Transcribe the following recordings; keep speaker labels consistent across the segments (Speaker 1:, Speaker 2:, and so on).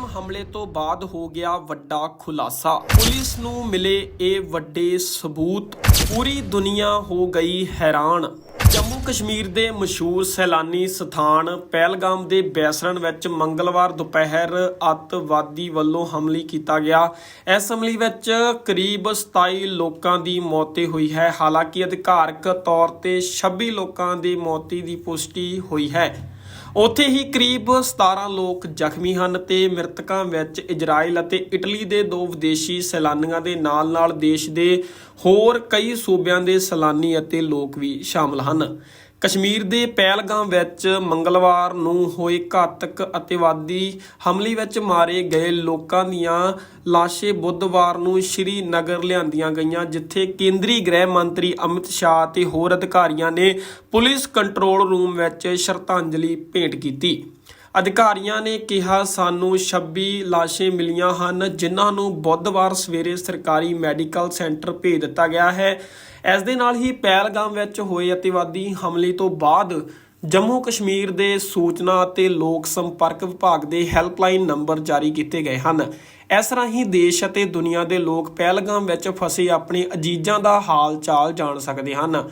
Speaker 1: ਪਹਿਲਗਾਮ ਹਮਲੇ ਤੋਂ ਬਾਅਦ ਹੋ ਗਿਆ ਵੱਡਾ ਖੁਲਾਸਾ। ਪੁਲਿਸ ਨੂੰ ਮਿਲੇ ਇਹ ਵੱਡੇ ਸਬੂਤ। ਪੂਰੀ ਦੁਨੀਆ ਹੋ ਗਈ ਹੈਰਾਨ। ਜੰਮੂ ਕਸ਼ਮੀਰ ਦੇ ਮਸ਼ਹੂਰ ਸੈਲਾਨੀ ਸਥਾਨ ਪਹਿਲਗਾਮ ਦੇ ਬੈਸਰਨ ਵਿੱਚ ਮੰਗਲਵਾਰ ਦੁਪਹਿਰ ਅੱਤਵਾਦੀ ਵੱਲੋਂ ਹਮਲੇ ਕੀਤਾ ਗਿਆ। ਇਸ ਹਮਲੇ ਵਿੱਚ ਕਰੀਬ 27 ਲੋਕਾਂ ਦੀ ਮੌਤ ਹੋਈ ਹੈ। ਹਾਲਾਂਕਿ ਅਧਿਕਾਰਕ ਤੌਰ ਤੇ 26 ਲੋਕਾਂ ਦੀ ਮੌਤੀ ਦੀ ਪੁਸ਼ਟੀ ਹੋਈ ਹੈ। ਉੱਥੇ ਹੀ ਕਰੀਬ 17 ਲੋਕ ਜ਼ਖਮੀ ਹਨ ਤੇ ਮ੍ਰਿਤਕਾਂ ਵਿੱਚ ਇਜ਼ਰਾਈਲ ਅਤੇ ਇਟਲੀ ਦੇ ਦੋ ਵਿਦੇਸ਼ੀ ਸੈਲਾਨੀਆਂ ਦੇ ਨਾਲ-ਨਾਲ ਦੇਸ਼ ਦੇ ਹੋਰ ਕਈ ਸੂਬਿਆਂ ਦੇ ਸੈਲਾਨੀ ਅਤੇ ਲੋਕ ਵੀ ਸ਼ਾਮਲ ਹਨ। ਕਸ਼ਮੀਰ ਦੇ ਪਹਿਲਗਾਮ ਵਿੱਚ ਮੰਗਲਵਾਰ ਨੂੰ ਹੋਏ ਘਾਤਕ ਅਤਿਵਾਦੀ ਹਮਲੇ ਵਿੱਚ ਮਾਰੇ ਗਏ ਲੋਕਾਂ ਦੀਆਂ ਲਾਸ਼ੇ ਬੁੱਧਵਾਰ ਨੂੰ ਸ਼੍ਰੀਨਗਰ ਲਿਆਂਦੀਆਂ ਗਈਆਂ, ਜਿੱਥੇ ਕੇਂਦਰੀ ਗ੍ਰਹਿ ਮੰਤਰੀ ਅਮਿਤ ਸ਼ਾਹ ਤੇ ਹੋਰ ਅਧਿਕਾਰੀਆਂ ਨੇ ਪੁਲਿਸ ਕੰਟਰੋਲ ਰੂਮ ਵਿੱਚ ਸ਼ਰਧਾਂਜਲੀ ਭੇਂਟ ਕੀਤੀ। ਅਧਿਕਾਰੀਆਂ ਨੇ ਕਿਹਾ, ਸਾਨੂੰ 26 ਲਾਸ਼ੇ ਮਿਲੀਆਂ ਹਨ, ਜਿਨ੍ਹਾਂ ਨੂੰ ਬੁੱਧਵਾਰ ਸਵੇਰੇ ਸਰਕਾਰੀ ਮੈਡੀਕਲ ਸੈਂਟਰ ਭੇਜ ਦਿੱਤਾ ਗਿਆ ਹੈ। ਇਸ ਦੇ ਨਾਲ ਹੀ ਪਹਿਲਗਾਮ ਵਿੱਚ ਹੋਏ ਅਤਿਵਾਦੀ ਹਮਲੇ ਤੋਂ ਬਾਅਦ ਜੰਮੂ ਕਸ਼ਮੀਰ ਦੇ ਸੂਚਨਾ ਅਤੇ ਲੋਕ ਸੰਪਰਕ ਵਿਭਾਗ ਦੇ ਹੈਲਪਲਾਈਨ ਨੰਬਰ ਜਾਰੀ ਕੀਤੇ ਗਏ ਹਨ। ਇਸ ਰਾਹੀਂ ਦੇਸ਼ ਅਤੇ ਦੁਨੀਆ ਦੇ ਲੋਕ ਪਹਿਲਗਾਮ ਵਿੱਚ ਫਸੇ ਆਪਣੇ ਅਜੀਜ਼ਾਂ ਦਾ ਹਾਲ ਚਾਲ ਜਾਣ ਸਕਦੇ ਹਨ।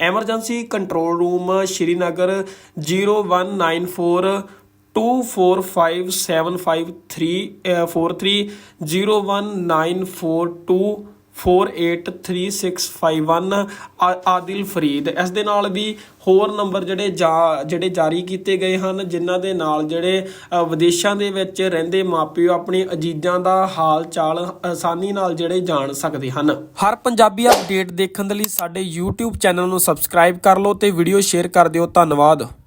Speaker 1: Emergency control room Srinagar 0194 2457530194248361 uh, ਆ- ਆਦਿਲ ਫਰੀਦ। ਇਸ ਦੇ ਨਾਲ ਵੀ ਹੋਰ ਨੰਬਰ ਜਿਹੜੇ ਜਾ- ਜਿਹੜੇ ਜਾਰੀ ਕੀਤੇ ਗਏ ਹਨ, ਜਿਨ੍ਹਾਂ ਦੇ ਨਾਲ ਜਿਹੜੇ ਵਿਦੇਸ਼ਾਂ ਦੇ ਵਿੱਚ ਰਹਿੰਦੇ ਮਾਪਿਓ ਆਪਣੇ ਅਜੀਜ਼ਾਂ ਦਾ ਹਾਲ ਚਾਲ ਆਸਾਨੀ ਨਾਲ ਜਿਹੜੇ ਜਾਣ ਸਕਦੇ ਹਨ। ਹਰ ਪੰਜਾਬੀ ਅਪਡੇਟ ਦੇਖਣ ਦੇ ਲਈ ਸਾਡੇ YouTube ਚੈਨਲ ਨੂੰ ਸਬਸਕ੍ਰਾਈਬ ਕਰ ਲਓ ਤੇ ਵੀਡੀਓ ਸ਼ੇਅਰ ਕਰ ਦਿਓ। ਧੰਨਵਾਦ।